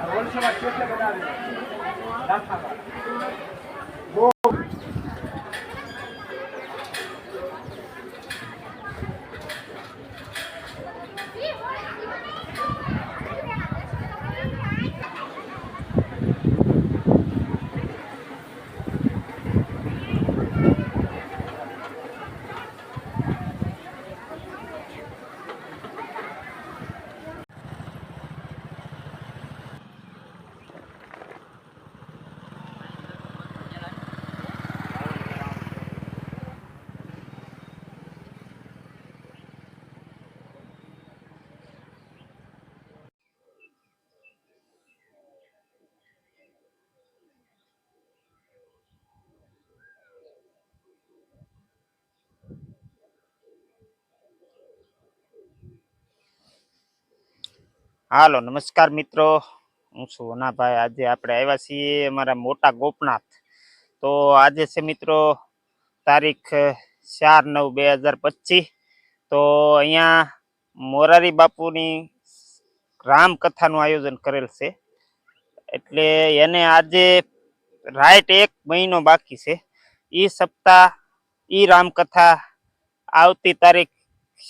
আর ওই সময় চেষ্টা করে હાલો, નમસ્કાર મિત્રો. હું છું વનાભાઈ. આજે આપણે આવ્યા છીએ અમારા મોટા ગોપનાથ. તો આજે છે મિત્રો તારીખ ચાર નવ બે હજાર પચીસ. તો અહીંયા મોરારી બાપુની રામકથાનું આયોજન કરેલ છે. એટલે એને આજે રાઈટ એક મહિનો બાકી છે. એ સપ્તાહ એ રામકથા આવતી તારીખ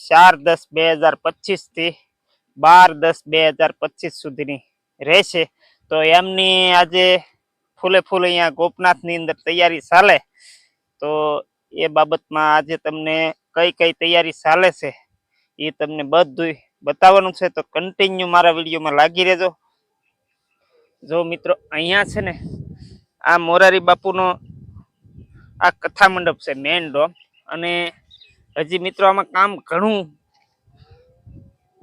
ચાર દસ બે હજાર પચીસથી બાર, દસ, બે હજાર પચીસ સુધીની રહેશે. તો એમની આજે ફૂલે ફૂલ અહીંયા ગોપનાથની અંદર તૈયારી ચાલે. તો એ બાબતમાં આજે તમને કઈ કઈ તૈયારી ચાલે છે એ તમને બધું બતાવવાનું છે. તો કન્ટિન્યુ મારા વિડીયોમાં લાગી રહેજો. જો મિત્રો અહીંયા છે ને આ મોરારી બાપુનો આ કથા મંડપ છે મેઇન ડોમ. અને હજી મિત્રો આમાં કામ ઘણું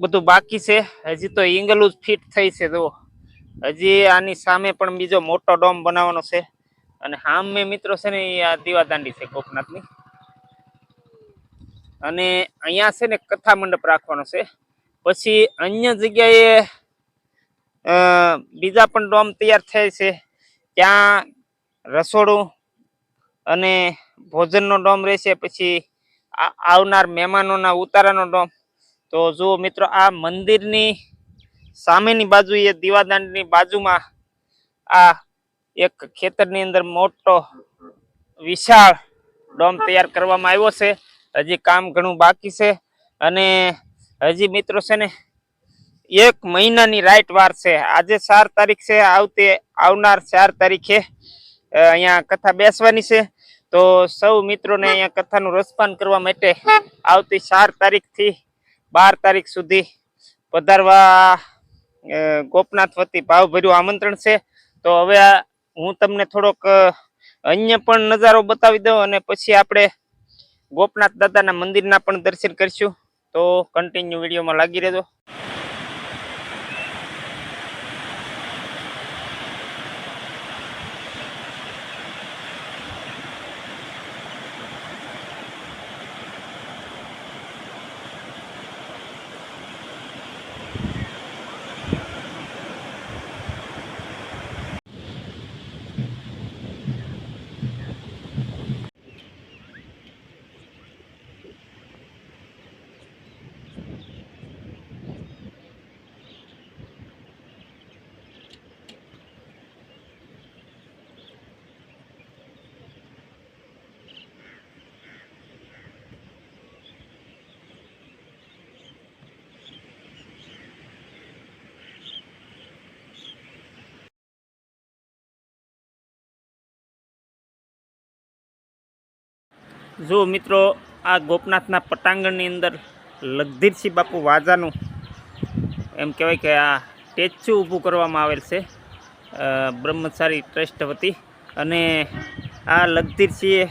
બધું બાકી છે. હજી તો ઈંગલું જ ફિટ થઈ છે જો હજી આની સામે પણ બીજો મોટો ડોમ બનાવવાનો છે. અને સામે મિત્રો છે ને આ દીવાદાંડી છે કોકનાથની. અને અહીંયા છે ને કથા મંડપ રાખવાનો છે. પછી અન્ય જગ્યાએ બીજા પણ ડોમ તૈયાર થાય છે. ત્યાં રસોડું અને ભોજનનો ડોમ રહેશે. પછી આવનાર મહેમાનોના ઉતારાનો ડોમ. તો જુઓ મિત્રો, આ મંદિરની સામેની બાજુ એ દીવાદાંડની બાજુમાં આ એક ખેતરની અંદર મોટો વિશાળ ડોમ તૈયાર કરવામાં આવ્યો છે. હજી કામ ઘણું બાકી છે અને હજી મિત્રો છે ને, એક મહિનાની રાઈટ વાર છે. આજે ચાર તારીખ છે, આવતી, આવનાર ચાર તારીખે અહીંયા કથા બેસવાની છે. તો સૌ મિત્રોને અહીંયા કથાનું રસપાન કરવા માટે આવતી ચાર તારીખથી બાર તારીખ સુધી પધારવા ગોપનાથ વતી ભાવભર્યું આમંત્રણ છે. તો હવે હું તમને થોડોક અન્ય પણ નજારો બતાવી દઉં અને પછી આપણે ગોપનાથ દાદાના મંદિરના પણ દર્શન કરીશું. તો કન્ટિન્યુ વિડીયોમાં લાગી રહેજો. જો મિત્રો, આ ગોપનાથના પટાંગણની અંદર લગધીરસિંહ બાપુ વાજાનું એમ કહેવાય કે આ ટેચ્યુ ઊભું કરવામાં આવેલ છે. બ્રહ્મચારી ટ્રસ્ટ વતી. અને આ લગધીરસિંહે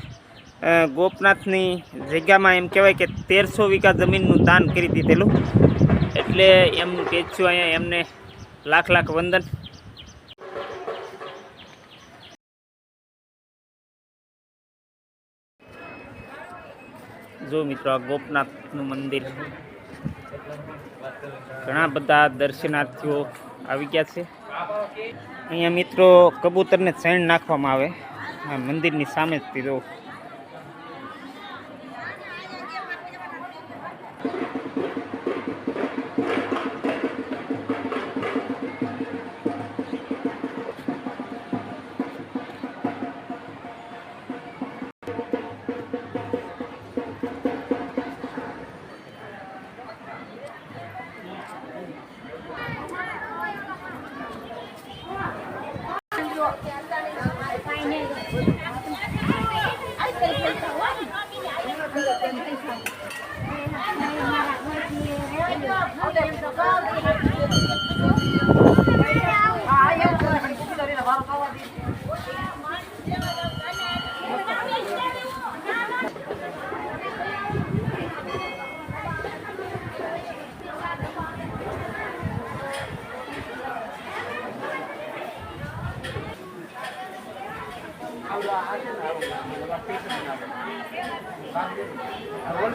ગોપનાથની જગ્યામાં એમ કહેવાય કે તેરસો વીઘા જમીનનું દાન કરી દીધેલું. એટલે એમનું ટેચ્યુ અહીંયા એમને લાખ લાખ વંદન જો મિત્રો, આ ગોપનાથનું મંદિર. ઘણા બધા દર્શનાર્થીઓ આવી ગયા છે. અહીંયા મિત્રો, કબૂતરને ચણ નાખવામાં આવે. મંદિરની સામે જ તે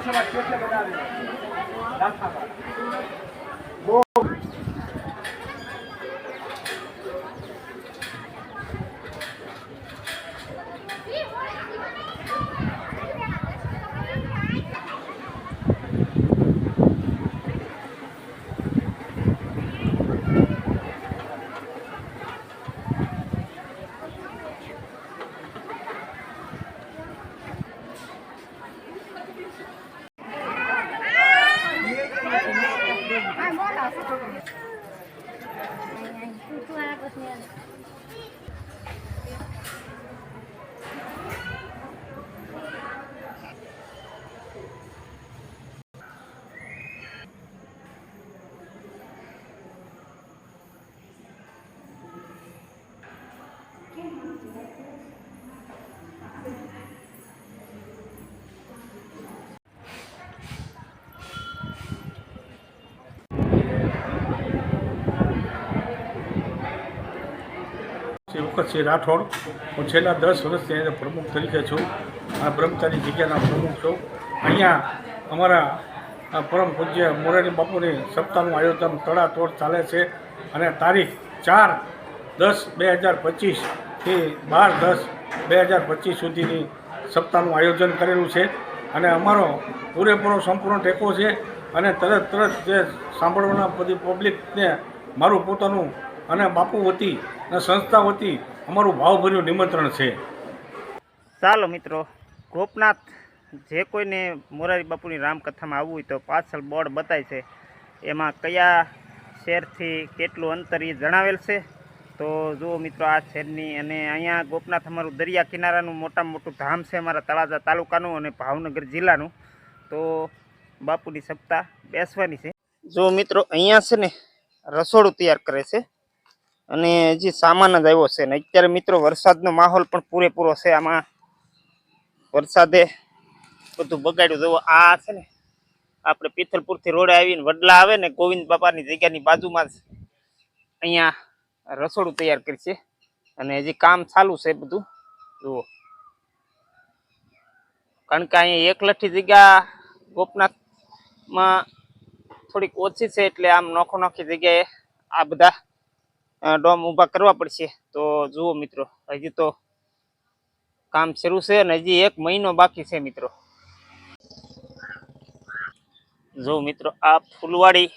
જો હોલસેલ કેટલે બનાવે શ્રી વખતસિંહ રાઠોડ હું છેલ્લા દસ વર્ષથી અહીંયા પ્રમુખ તરીકે છું. આ બ્રહ્મચારી જગ્યાના પ્રમુખ છું. અહીંયા અમારા પરમ પૂજ્ય મોરારી બાપુની સપ્તાહનું આયોજન તડાતોડ ચાલે છે અને તારીખ ચાર દસ બે હજાર પચીસથી બાર દસ બે હજાર પચીસ સુધીની સપ્તાહનું આયોજન કરેલું છે અને અમારો પૂરેપૂરો સંપૂર્ણ ટેકો છે અને તરત તરત જે સાંભળવાના બધી પબ્લિકને મારું પોતાનું અને બાપુ વતી અને સંસ્થા વતી અમારું ભાવભર્યું નિમંત્રણ છે. ચાલો મિત્રો, ગોપનાથ જે કોઈને મોરારી બાપુની રામકથામાં આવવું હોય તો પાછળ બોર્ડ બતાય છે. એમાં કયા શહેરથી કેટલું અંતર એ જણાવેલ છે? તો જુઓ મિત્રો, આ શહેરની અને અહીંયા ગોપનાથ અમારું દરિયા કિનારાનું મોટામાં મોટું ધામ છે અમારા તળાજા તાલુકાનું અને ભાવનગર જિલ્લાનું. તો બાપુની સપ્તાહ બેસવાની છે. જો મિત્રો, અહીંયા છે ને રસોડું તૈયાર કરે છે. અને હજી સામાન જ આવ્યો છે ને અત્યારે મિત્રો વરસાદનો માહોલ પણ પૂરેપૂરો છે આમાં. વરસાદે બધું બગાડ્યું. જવું આ છે ને, આપણે પિથલપુરથી રોડે આવીને વડલા આવે ને ગોવિંદ બાપાની જગ્યાની બાજુમાં જ અહીંયા રસોડું તૈયાર કરી છે. અને હજી કામ ચાલુ છે બધું. જુઓ. કારણ કે અહીંયા એકલઠી જગ્યા ગોપનાથમાં થોડીક ઓછી છે એટલે આમ નોખો નોખી જગ્યાએ આ બધા ડોમ ઊભા કરવા પડશે. તો જુઓ મિત્રો, હજી તો કામ શરૂ છે અને હજી એક મહિનો બાકી છે મિત્રો. જો મિત્રો, આ ફૂલવાડી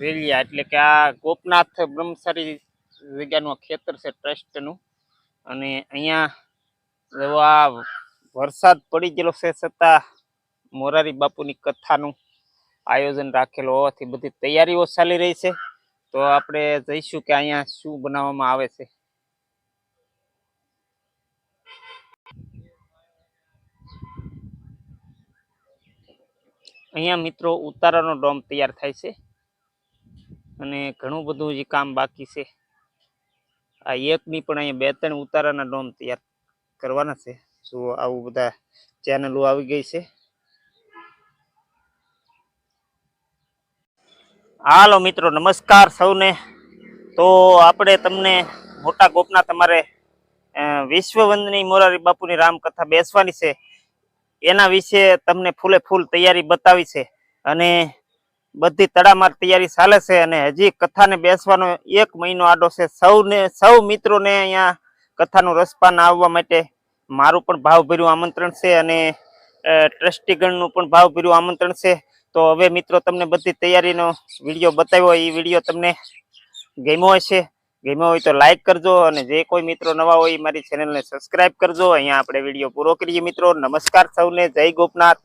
રેલિયા એટલે કે આ ગોપનાથ બ્રહ્મચારી જગ્યાનું ખેતર છે ટ્રસ્ટનું. અને અહીંયા આ વરસાદ પડી ગયેલો છે છતાં મોરારી બાપુની કથાનું આયોજન રાખેલું હોવાથી બધી તૈયારીઓ ચાલી રહી છે. તો આપણે જઈશું કે અહીંયા શું બનાવવામાં આવે છે. અહીંયા મિત્રો ઉતારાનો ડોમ તૈયાર થાય છે. અને ઘણું બધું જે કામ બાકી છે. આ એક ની પણ અહીંયા બે ત્રણ ઉતારાના ડોમ તૈયાર કરવાના છે. જો આવું બધા ચેનલો આવી ગઈ છે. હાલો મિત્રો, નમસ્કાર સૌને. તો આપણે તમને મોટા ગોપના તમારે વિશ્વવંદની મોરારી બાપુની રામકથા બેસવાની છે. એના વિશે તમને ફૂલે ફૂલ તૈયારી બતાવી છે. અને બધી તડામાર તૈયારી ચાલે છે અને હજી કથાને બેસવાનો એક મહિનો આડો છે. સૌને, સૌ મિત્રોને અહીંયા કથાનું રસપાન આવવા માટે મારું પણ ભાવભર્યું આમંત્રણ છે અને ટ્રસ્ટીગણનું પણ ભાવભર્યું આમંત્રણ છે. તો હવે મિત્રો તમને બધી તૈયારીનો વીડિયો બતાવ્યો એ વીડિયો તમને ગમ્યો હશે. ગમ્યો હોય તો લાઈક કરજો અને જે કોઈ મિત્રો નવા હોય એ મારી ચેનલને સબસ્ક્રાઇબ કરજો. અહીંયા આપણે વીડિયો પૂરો કરીએ મિત્રો. નમસ્કાર સૌને. જય ગોપનાથ.